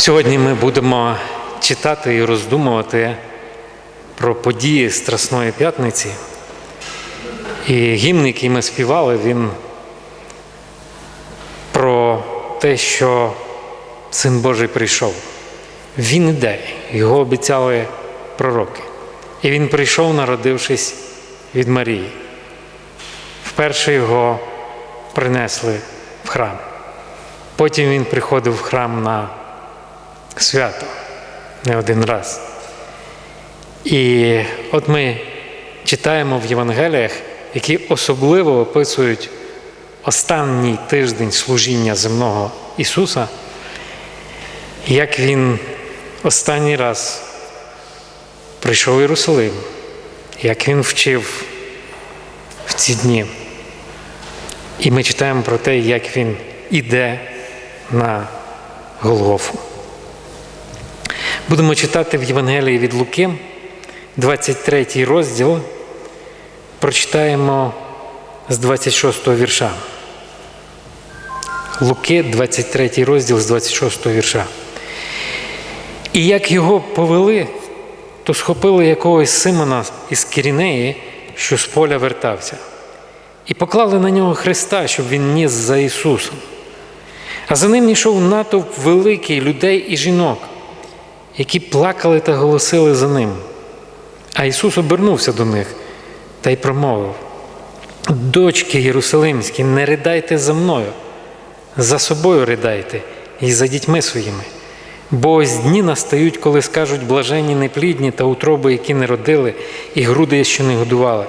Сьогодні ми будемо читати і роздумувати про події Страсної п'ятниці. І гімн, який ми співали, він про те, що Син Божий прийшов. Він іде, його обіцяли пророки. І він прийшов, народившись від Марії. Вперше його принесли в храм. Потім він приходив в храм на свято не один раз. І от ми читаємо в Євангеліях, які особливо описують останній тиждень служіння земного Ісуса, як Він останній раз прийшов в Єрусалим, як Він вчив в ці дні. І ми читаємо про те, як Він іде на Голгофу. Будемо читати в Євангелії від Луки, 23 розділ. Прочитаємо з 26 вірша. Луки, 23 розділ з 26 вірша. І як його повели, то схопили якогось Симона із Кірінеї, що з поля вертався, і поклали на нього Христа, щоб він ніс за Ісусом. А за ним йшов натовп великий людей і жінок, які плакали та голосили за ним. А Ісус обернувся до них та й промовив: Дочки Єрусалимські, не ридайте за мною, за собою ридайте і за дітьми своїми. Бо ось дні настають, коли скажуть блаженні неплідні та утроби, які не родили, і груди, що не годували.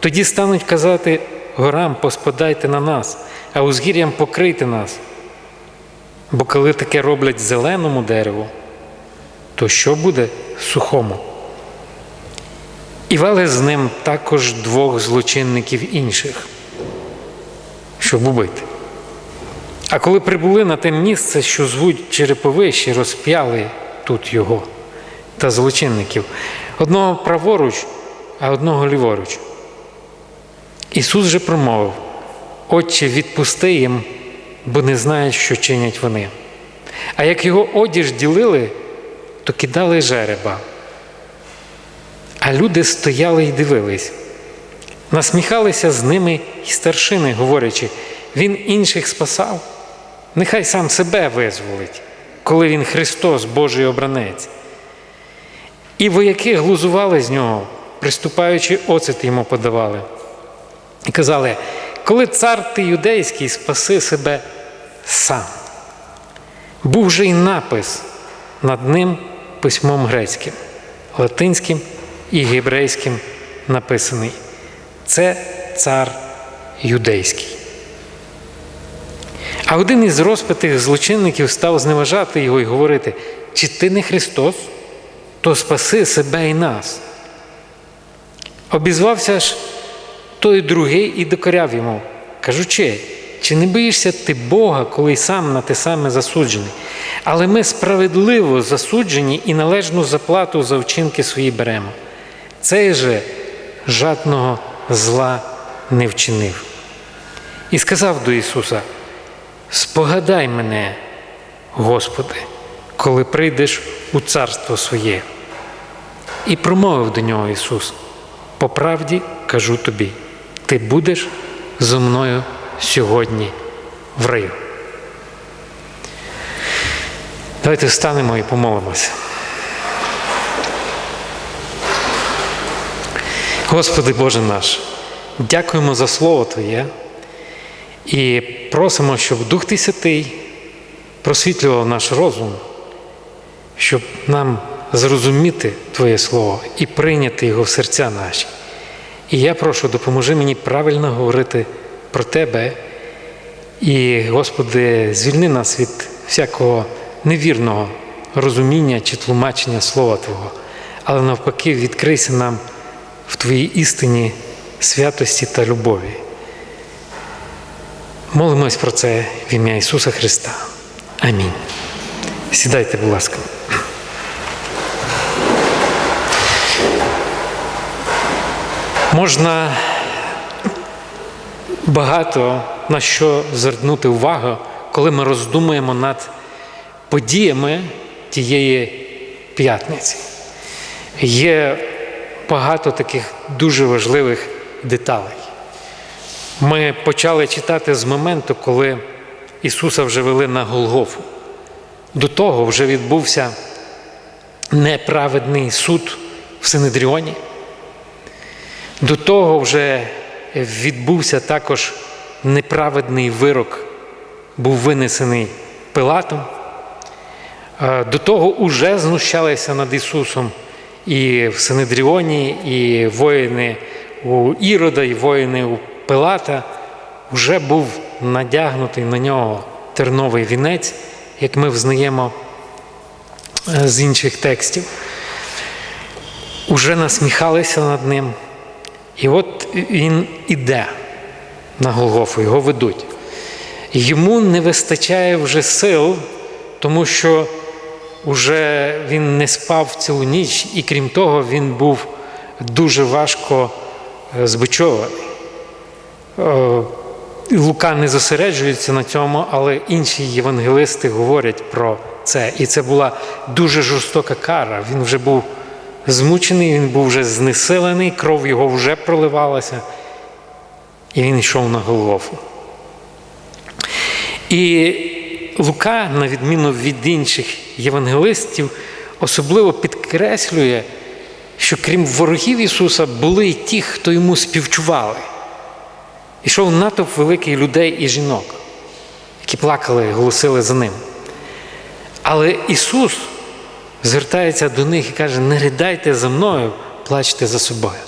Тоді стануть казати горам, поспадайте на нас, а узгір'ям покрийте нас. Бо коли таке роблять зеленому дереву, то що буде сухому? І вели з ним також двох злочинників інших, щоб убити. А коли прибули на те місце, що звуть Череповищі, розп'яли тут його та злочинників, одного праворуч, а одного ліворуч. Ісус же промовив: Отче, відпусти їм, бо не знають, що чинять вони. А як його одіж ділили, то кидали жереба. А люди стояли й дивились, насміхалися з ними й старшини, говорячи, Він інших спасав, нехай сам себе визволить, коли він Христос, Божий обранець. І вояки глузували з нього, приступаючи, оцет йому подавали. І казали, коли цар ти юдейський, спаси себе сам. Був же й напис над ним письмом грецьким, латинським і гебрейським написаний. Це цар юдейський. А один із розпитих злочинників став зневажати його і говорити: чи ти не Христос, то спаси себе і нас. Обізвався ж той другий і докоряв йому, кажучи, чи не боїшся ти Бога, коли сам на те саме засуджений? Але ми справедливо засуджені і належну заплату за вчинки свої беремо. Цей же жадного зла не вчинив. І сказав до Ісуса: Спогадай мене, Господи, коли прийдеш у царство своє. І промовив до нього Ісус: По правді кажу тобі, ти будеш зо мною сьогодні в раю. Давайте встанемо і помолимося. Господи Боже наш, дякуємо за Слово Твоє і просимо, щоб Дух Ти Святий просвітлював наш розум, щоб нам зрозуміти Твоє Слово і прийняти його в серця наші. І я прошу, допоможи мені правильно говорити про Тебе. І, Господи, звільни нас від всякого невірного розуміння чи тлумачення Слова Твого, але навпаки, відкрийся нам в Твоїй істині святості та любові. Молимось про це в ім'я Ісуса Христа. Амінь. Сідайте, будь ласка. Можна багато на що звернути увагу, коли ми роздумуємо над подіями тієї п'ятниці. Є багато таких дуже важливих деталей. Ми почали читати з моменту, коли Ісуса вже вели на Голгофу. До того вже відбувся неправедний суд в Синедріоні. До того вже відбувся також неправедний вирок, був винесений Пилатом. До того вже знущалися над Ісусом і в Синедріоні, і воїни у Ірода, і воїни у Пилата. Вже був надягнутий на нього терновий вінець, як ми взнаємо з інших текстів. Уже насміхалися над ним. І от він іде на Голгофу, його ведуть. Йому не вистачає вже сил, тому що вже він не спав цілу ніч, і крім того, він був дуже важко збичований. Лука не зосереджується на цьому, але інші євангелисти говорять про це. І це була дуже жорстока кара. Він вже був змучений, він був вже знесилений, кров його вже проливалася, і він йшов на Голгофу. І Лука, на відміну від інших євангелистів, особливо підкреслює, що крім ворогів Ісуса були й ті, хто йому співчували. Ішов натовп великий людей і жінок, які плакали голосили за ним. Але Ісус звертається до них і каже: не ридайте за мною, плачте за собою.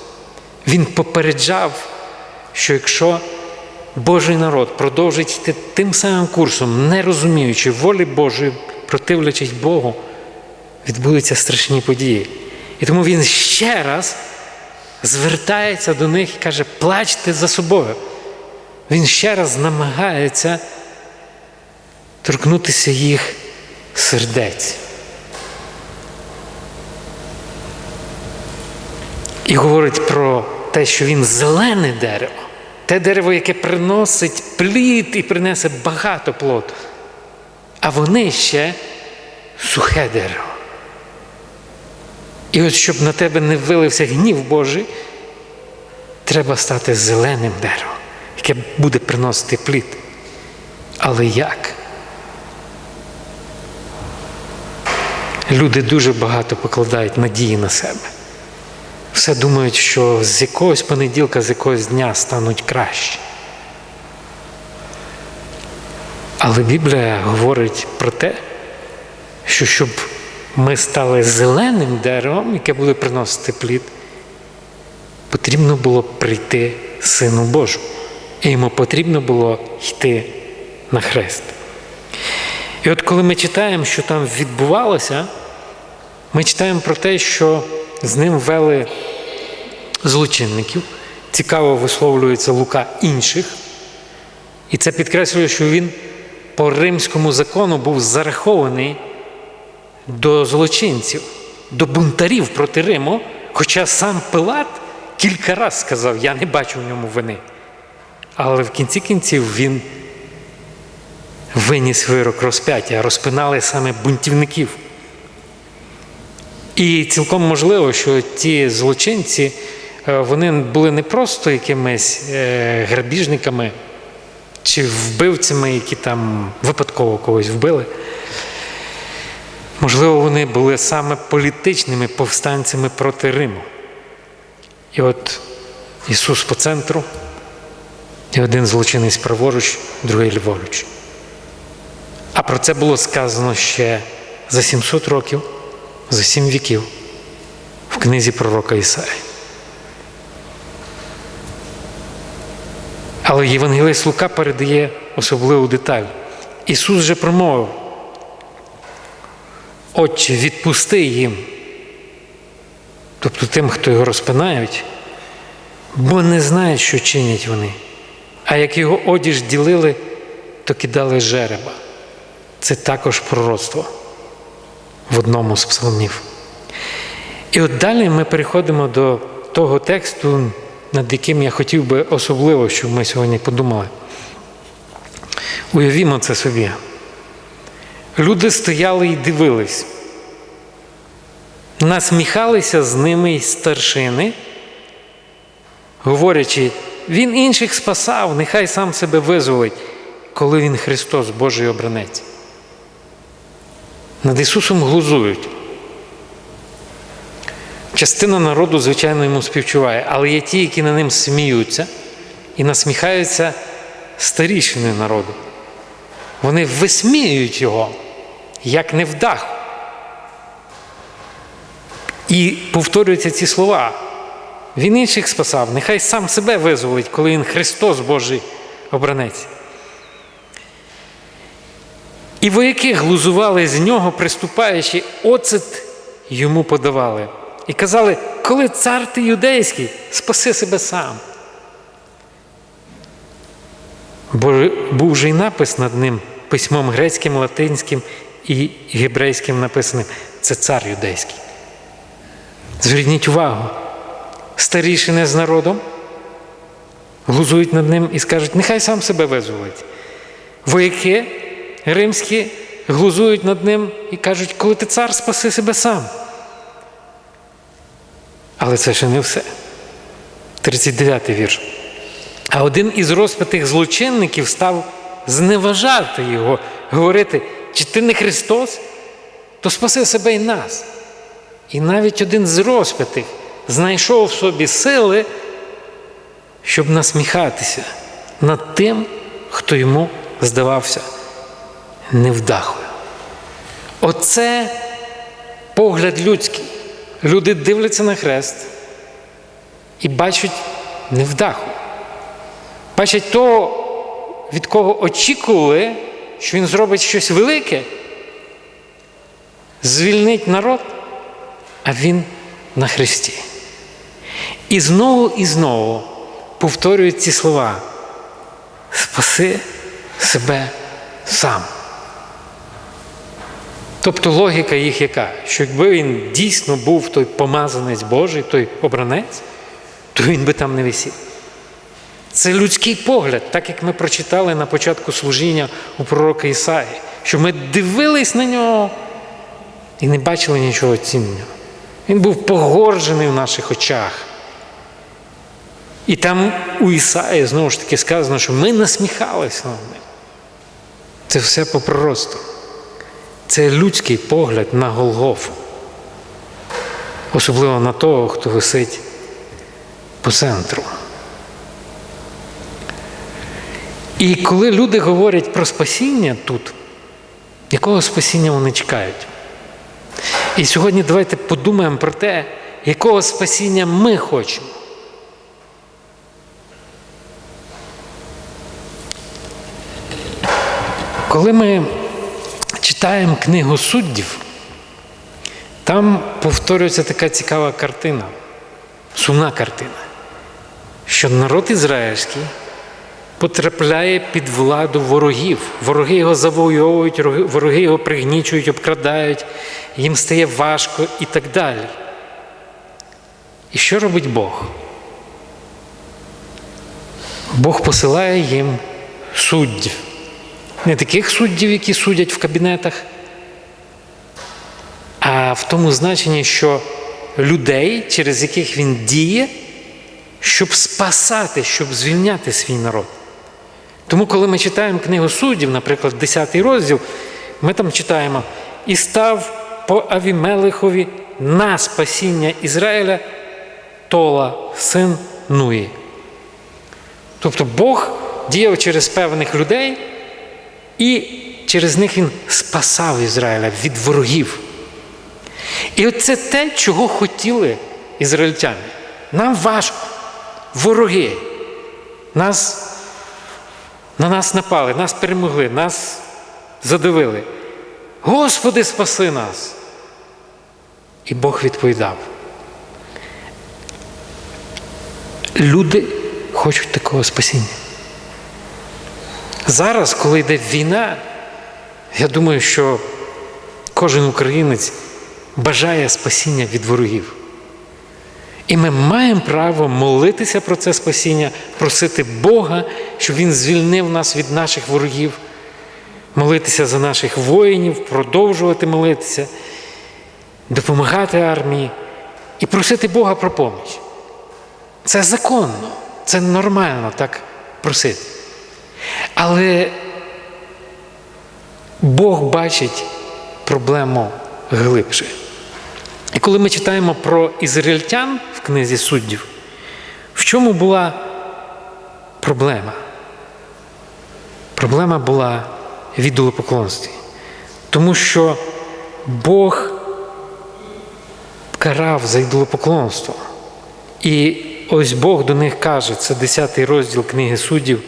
Він попереджав, що якщо Божий народ продовжить йти тим самим курсом, не розуміючи волі Божої, противлячись Богу, відбудуться страшні події. І тому він ще раз звертається до них і каже: плачте за собою. Він ще раз намагається торкнутися їх сердець. І говорить про те, що він зелене дерево, те дерево, яке приносить плід і принесе багато плод. А вони ще сухе дерево. І от щоб на тебе не вилився гнів Божий, треба стати зеленим деревом, яке буде приносити плід. Але як? Люди дуже багато покладають надії на себе. Все думають, що з якогось понеділка, з якогось дня стануть краще. Але Біблія говорить про те, що щоб ми стали зеленим деревом, яке буде приносити плід, потрібно було прийти Сину Божу. І йому потрібно було йти на хрест. І от коли ми читаємо, що там відбувалося, ми читаємо про те, що з ним вели злочинників. Цікаво висловлюється Лука інших. І це підкреслює, що він по римському закону був зарахований до злочинців, до бунтарів проти Риму, хоча сам Пилат кілька разів сказав, я не бачу в ньому вини. Але в кінці кінців він виніс вирок розп'яття, розпинали саме бунтівників. І цілком можливо, що ті злочинці вони були не просто якимись грабіжниками чи вбивцями, які там випадково когось вбили. Можливо, вони були саме політичними повстанцями проти Риму. І от Ісус по центру, і один злочинець праворуч, другий ліворуч. А про це було сказано ще за 700 років, за 7 віків в книзі пророка Ісаї. Але Євангелист Лука передає особливу деталь. Ісус же промовив, Отче, відпусти їм, тобто тим, хто його розпинають, бо не знають, що чинять вони. А як його одіж ділили, то кидали жереба. Це також пророцтво в одному з псалмів. І от далі ми переходимо до того тексту, над яким я хотів би особливо, щоб ми сьогодні подумали. Уявімо це собі. люди стояли і дивились. Насміхалися з ними й старшини, говорячи, Він інших спасав, нехай сам себе визволить, коли Він Христос, Божий обранець. Над Ісусом глузують. Частина народу, звичайно, йому співчуває, але є ті, які на ним сміються і насміхаються старішини народу. Вони висміюють його, як невдах. І повторюються ці слова. Він інших спасав, нехай сам себе визволить, коли він Христос Божий обранець. І вояки глузували з нього, приступаючи, оцет йому подавали. І казали, коли цар ти юдейський, спаси себе сам. Бо був же й напис над ним письмом грецьким, латинським і гебрейським написаним це цар юдейський. Зверніть увагу, старішини з народом глузують над ним і скажуть, нехай сам себе визволить. Вояки римські глузують над ним і кажуть, коли ти цар, спаси себе сам. Але це ще не все. 39 й вірш. А один із розпитих злочинників став зневажати його, говорити, чи ти не Христос, то спаси себе і нас. І навіть один з розпитих знайшов в собі сили, щоб насміхатися над тим, хто йому здавався невдахою. Оце погляд людський. Люди дивляться на хрест і бачать невдаху. Бачать того, від кого очікували, що він зробить щось велике, звільнить народ, а він на хресті. І знову і знову повторюють ці слова: спаси себе сам. Тобто логіка їх яка? Що якби він дійсно був той помазанець Божий, той обранець, то він би там не висів. Це людський погляд, так як ми прочитали на початку служіння у пророка Ісаї, що ми дивились на нього і не бачили нічого цінного. Він був погорджений в наших очах. І там у Ісаї знову ж таки сказано, що ми насміхалися над ним. Це все по пророцтву. Це людський погляд на Голгофу. Особливо на того, хто висить по центру. І коли люди говорять про спасіння тут, якого спасіння вони чекають? І сьогодні давайте подумаємо про те, якого спасіння ми хочемо. Коли ми читаємо книгу суддів, там повторюється така цікава картина, сумна картина, що народ ізраїльський потрапляє під владу ворогів. Вороги його завойовують, вороги його пригнічують, обкрадають, їм стає важко і так далі. І що робить Бог? Бог посилає їм суддів. Не таких суддів, які судять в кабінетах, а в тому значенні, що людей, через яких він діє, щоб спасати, щоб звільняти свій народ. Тому, коли ми читаємо книгу суддів, наприклад, 10 розділ, ми там читаємо і став по Авімелихові на спасіння Ізраїля Тола, син Нуї. Тобто Бог діяв через певних людей, і через них Він спасав Ізраїля від ворогів. І оце те, чого хотіли ізраїльтяни. Нам важко, вороги. Нас на нас напали, нас перемогли, нас задавили. Господи, спаси нас. І Бог відповідав. Люди хочуть такого спасіння. Зараз, коли йде війна, я думаю, що кожен українець бажає спасіння від ворогів. І ми маємо право молитися про це спасіння, просити Бога, щоб Він звільнив нас від наших ворогів, молитися за наших воїнів, продовжувати молитися, допомагати армії і просити Бога про поміч. Це законно, це нормально так просити. Але Бог бачить проблему глибше. І коли ми читаємо про ізраїльтян в книзі суддів, в чому була проблема? Проблема була в ідолопоклонстві. Тому що Бог карав за ідолопоклонство. І ось Бог до них каже, це 10 розділ книги суддів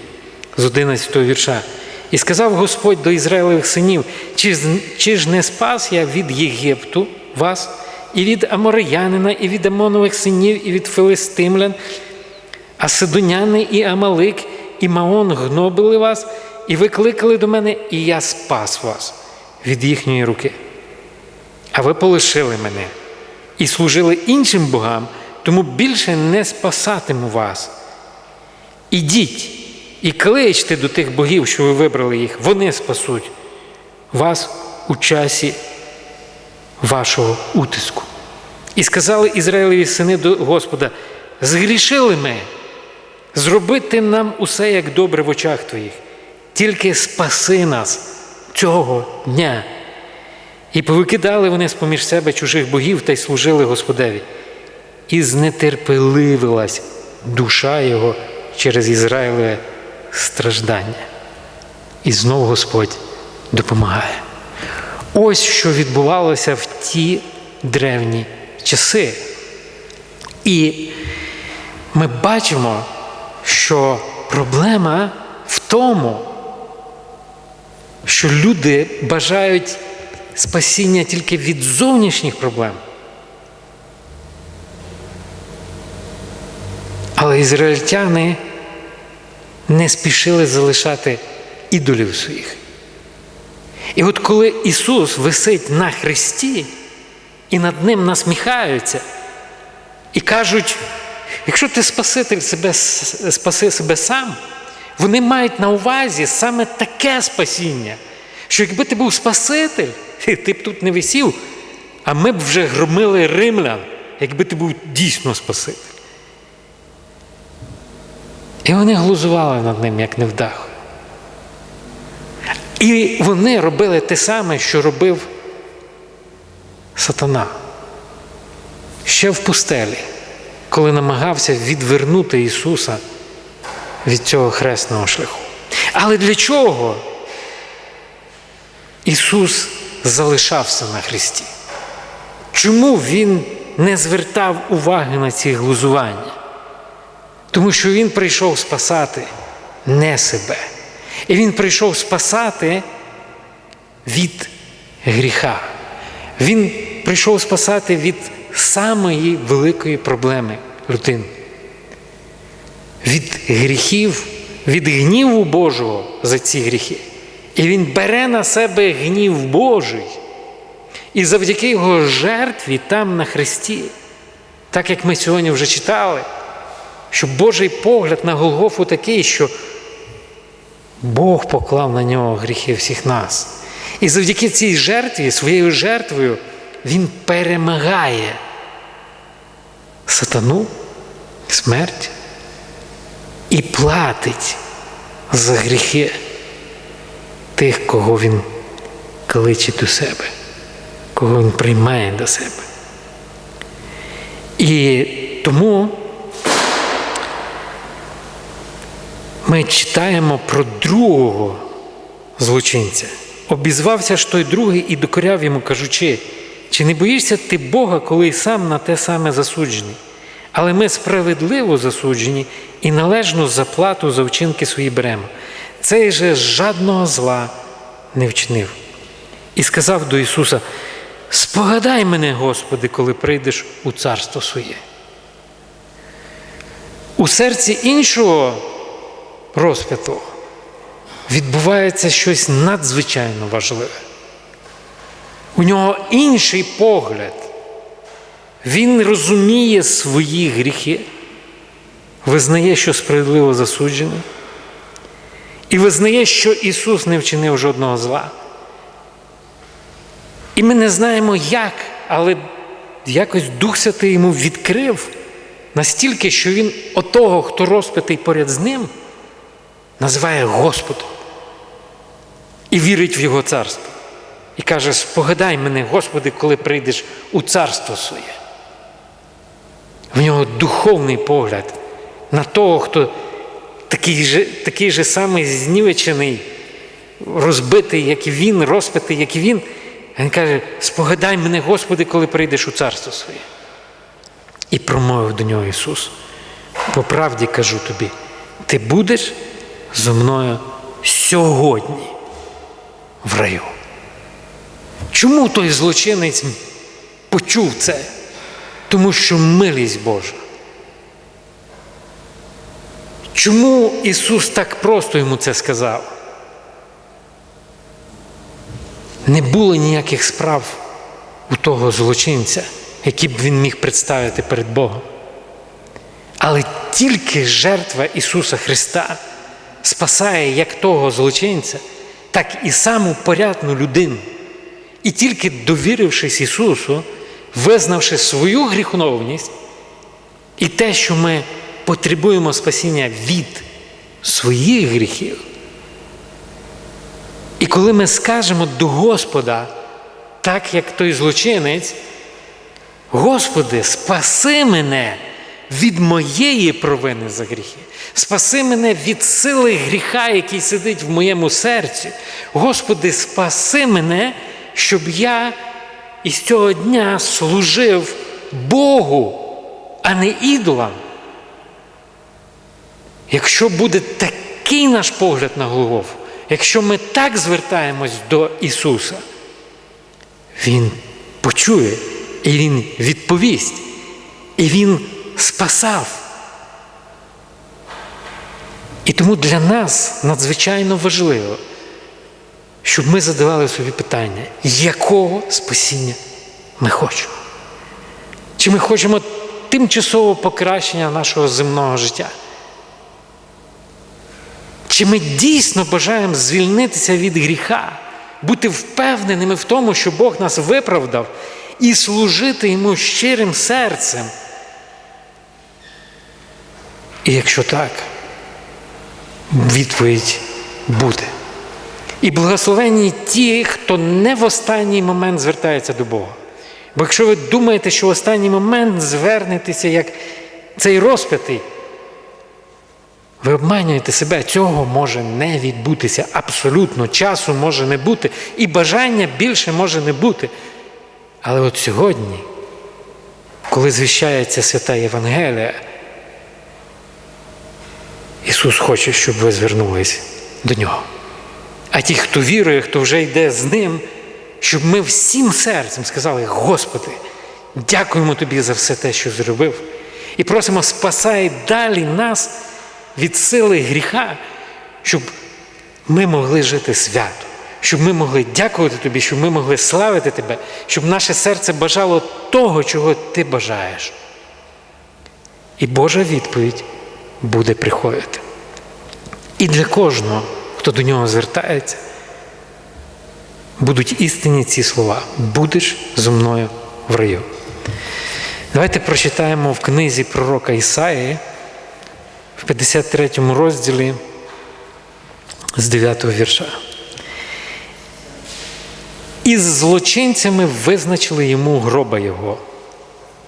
з 11 вірша. І сказав Господь до Ізраїлевих синів, чи, чи ж не спас я від Єгипту вас, і від Амореянина, і від Амонових синів, і від Филистимлян, а Сидоняни і Амалик, і Маон гнобили вас, і ви кликали до мене, і я спас вас від їхньої руки. А ви полишили мене і служили іншим богам, тому більше не спасатиму вас. Ідіть і кличте до тих богів, що ви вибрали їх, вони спасуть вас у часі вашого утиску. І сказали Ізраїлеві сини до Господа: згрішили ми, зробити нам усе як добре в очах твоїх, тільки спаси нас цього дня. І повикидали вони з поміж себе чужих богів та й служили Господеві. І знетерпеливилась душа його через Ізраїлеве страждання. І знову Господь допомагає. Ось що відбувалося в ті древні часи. І ми бачимо, що проблема в тому, що люди бажають спасіння тільки від зовнішніх проблем. Але ізраїльтяни не спішили залишати ідолів своїх. І от коли Ісус висить на хресті, і над ним насміхаються, і кажуть, якщо ти Спаситель себе, спаси себе сам, вони мають на увазі саме таке спасіння, що якби ти був Спаситель, ти б тут не висів, а ми б вже громили римлян, якби ти був дійсно Спаситель. І вони глузували над ним, як невдахою. І вони робили те саме, що робив сатана ще в пустелі, коли намагався відвернути Ісуса від цього хресного шляху. Але для чого Ісус залишався на Христі? Чому Він не звертав уваги на ці глузування? Тому що Він прийшов спасати не себе. І Він прийшов спасати від гріха. Він прийшов спасати від самої великої проблеми людини. Від гріхів, від гніву Божого за ці гріхи. І Він бере на себе гнів Божий. І завдяки його жертві там на Христі, так як ми сьогодні вже читали, що Божий погляд на Голгофу такий, що Бог поклав на нього гріхи всіх нас. І завдяки цій жертві, своєю жертвою, Він перемагає сатану, смерть і платить за гріхи тих, кого Він кличе до себе, кого Він приймає до себе. І тому ми читаємо про другого злочинця. Обізвався ж той другий і докоряв йому, кажучи, чи не боїшся ти Бога, коли й сам на те саме засуджений? Але ми справедливо засуджені і належну заплату за вчинки свої беремо. Цей же жадного зла не вчинив. І сказав до Ісуса: Спогадай мене, Господи, коли прийдеш у царство своє. У серці іншого розп'ятого відбувається щось надзвичайно важливе. У нього інший погляд. Він розуміє свої гріхи, визнає, що справедливо засуджений, і визнає, що Ісус не вчинив жодного зла. І ми не знаємо як, але якось Дух Святий йому відкрив настільки, що він отого, хто розпитий поряд з ним, називає Господом і вірить в Його царство. І каже: спогадай мене, Господи, коли прийдеш у царство своє. В нього духовний погляд на того, хто такий же такий же самий знівечений, розбитий, як і він, розпитий, як і він. Він каже: спогадай мене, Господи, коли прийдеш у царство своє. І промовив до нього Ісус. По правді кажу тобі, ти будеш зо мною сьогодні в раю. Чому той злочинець почув це? Тому що милість Божа. Чому Ісус так просто йому це сказав? Не було ніяких справ у того злочинця, які б він міг представити перед Богом. Але тільки жертва Ісуса Христа спасає як того злочинця, так і саму порядну людину. І тільки довірившись Ісусу, визнавши свою гріховність і те, що ми потребуємо спасіння від своїх гріхів. І коли ми скажемо до Господа, так як той злочинець, Господи, спаси мене від моєї провини за гріхи, спаси мене від сили гріха, який сидить в моєму серці. Господи, спаси мене, щоб я із цього дня служив Богу, а не ідолам. Якщо буде такий наш погляд на Голгофу, якщо ми так звертаємось до Ісуса, Він почує і Він відповість, і Він спасав. І тому для нас надзвичайно важливо, щоб ми задавали собі питання, якого спасіння ми хочемо? Чи ми хочемо тимчасового покращення нашого земного життя? Чи ми дійсно бажаємо звільнитися від гріха, бути впевненими в тому, що Бог нас виправдав, і служити йому щирим серцем? І якщо так, відповідь буде. І благословені ті, хто не в останній момент звертається до Бога. Бо якщо ви думаєте, що в останній момент звернетеся як цей розп'ятий, ви обманюєте себе, цього може не відбутися абсолютно, часу може не бути, і бажання більше може не бути. Але от сьогодні, коли звіщається свята Євангелія, Ісус хоче, щоб ви звернулись до Нього. А ті, хто вірує, хто вже йде з Ним, щоб ми всім серцем сказали: Господи, дякуємо Тобі за все те, що зробив. І просимо, спасай далі нас від сили гріха, щоб ми могли жити свято, щоб ми могли дякувати Тобі, щоб ми могли славити Тебе, щоб наше серце бажало того, чого Ти бажаєш. І Божа відповідь буде приходити. І для кожного, хто до нього звертається, будуть істинні ці слова. Будеш зо мною в раю. Давайте прочитаємо в книзі пророка Ісаї в 53 розділі з 9 вірша. Із злочинцями визначили йому гроба його,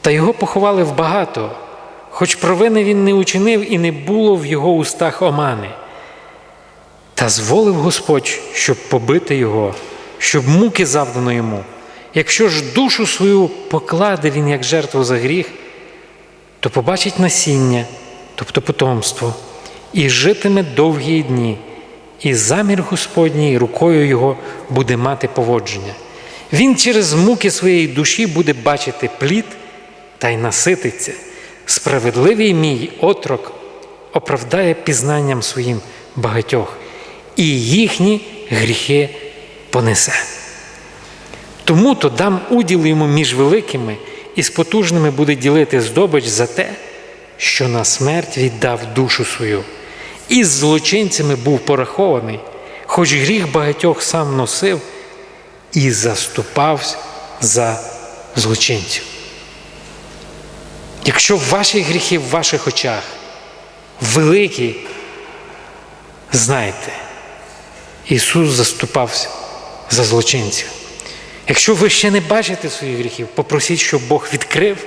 та його поховали в багато, хоч провини він не учинив і не було в його устах омани. Та зволив Господь, щоб побити його, щоб муки завдано йому. Якщо ж душу свою покладе він як жертву за гріх, то побачить насіння, тобто потомство, і житиме довгі дні, і замір Господній рукою його буде мати поводження. Він через муки своєї душі буде бачити плід та й насититься. Справедливий мій отрок оправдає пізнанням своїм багатьох, і їхні гріхи понесе. Тому то дам уділ йому між великими і з потужними буде ділити здобич за те, що на смерть віддав душу свою, із злочинцями був порахований, хоч гріх багатьох сам носив і заступався за злочинців. Якщо ваші гріхи в ваших очах великі, знайте, Ісус заступався за злочинців. Якщо ви ще не бачите своїх гріхів, попросіть, щоб Бог відкрив,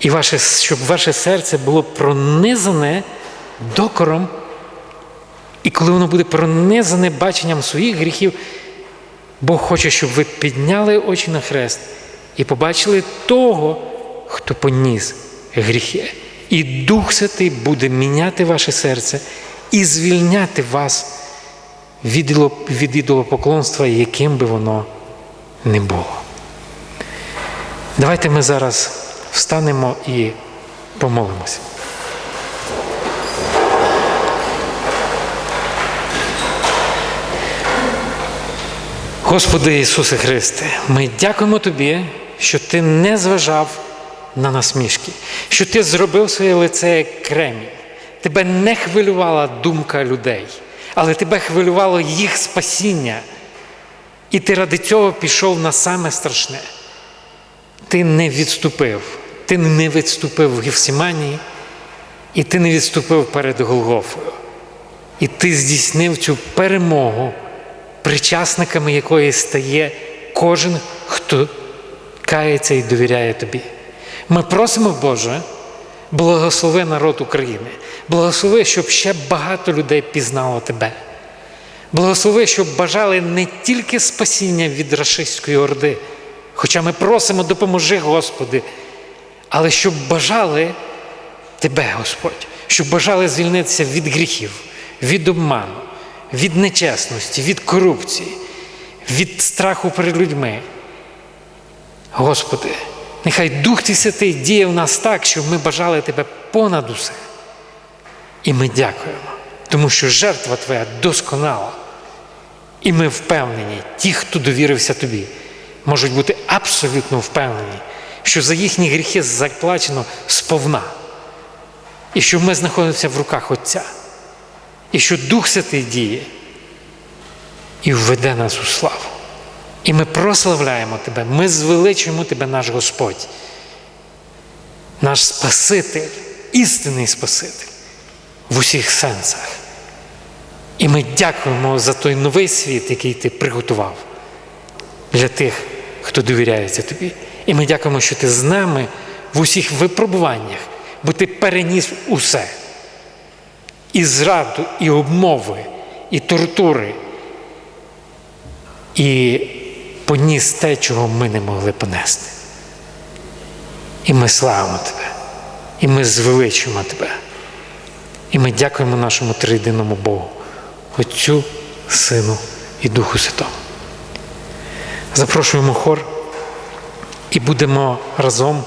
і ваше, щоб ваше серце було пронизане докором. І коли воно буде пронизане баченням своїх гріхів, Бог хоче, щоб ви підняли очі на хрест і побачили того, хто поніс гріхи. І Дух Святий буде міняти ваше серце і звільняти вас від ідолопоклонства, яким би воно не було. Давайте ми зараз встанемо і помолимося. Господи Ісусе Христе, ми дякуємо Тобі, що Ти не зважав на насмішки, що Ти зробив своє лице як кремінь. Тебе не хвилювала думка людей, але тебе хвилювало їх спасіння. І ти ради цього пішов на саме страшне. Ти не відступив, ти не відступив в Гефсиманії, і ти не відступив перед Голгофою. І ти здійснив цю перемогу, причасниками якої стає кожен, хто кається і довіряє тобі. Ми просимо, Боже, благослови народ України, благослови, щоб ще багато людей пізнало тебе. Благослови, щоб бажали не тільки спасіння від рашистської орди, хоча ми просимо, допоможи, Господи, але щоб бажали Тебе, Господь, щоб бажали звільнитися від гріхів, від обману, від нечесності, від корупції, від страху перед людьми. Господи, нехай Дух Твій Святий діє в нас так, щоб ми бажали Тебе понад усе. І ми дякуємо, тому що жертва Твоя досконала. І ми впевнені, ті, хто довірився тобі, можуть бути абсолютно впевнені, що за їхні гріхи заплачено сповна. І що ми знаходимося в руках Отця. І що Дух Святий діє і введе нас у славу. І ми прославляємо Тебе, ми звеличуємо Тебе, наш Господь, наш Спаситель, істинний Спаситель в усіх сенсах. І ми дякуємо за той новий світ, який ти приготував для тих, хто довіряється тобі. І ми дякуємо, що ти з нами в усіх випробуваннях, бо ти переніс усе. І зраду, і обмови, і тортури, і поніс те, чого ми не могли понести. І ми славимо тебе, і ми звеличуємо тебе. І ми дякуємо нашому триєдиному Богу, Отцю, Сину і Духу Святому. Запрошуємо хор і будемо разом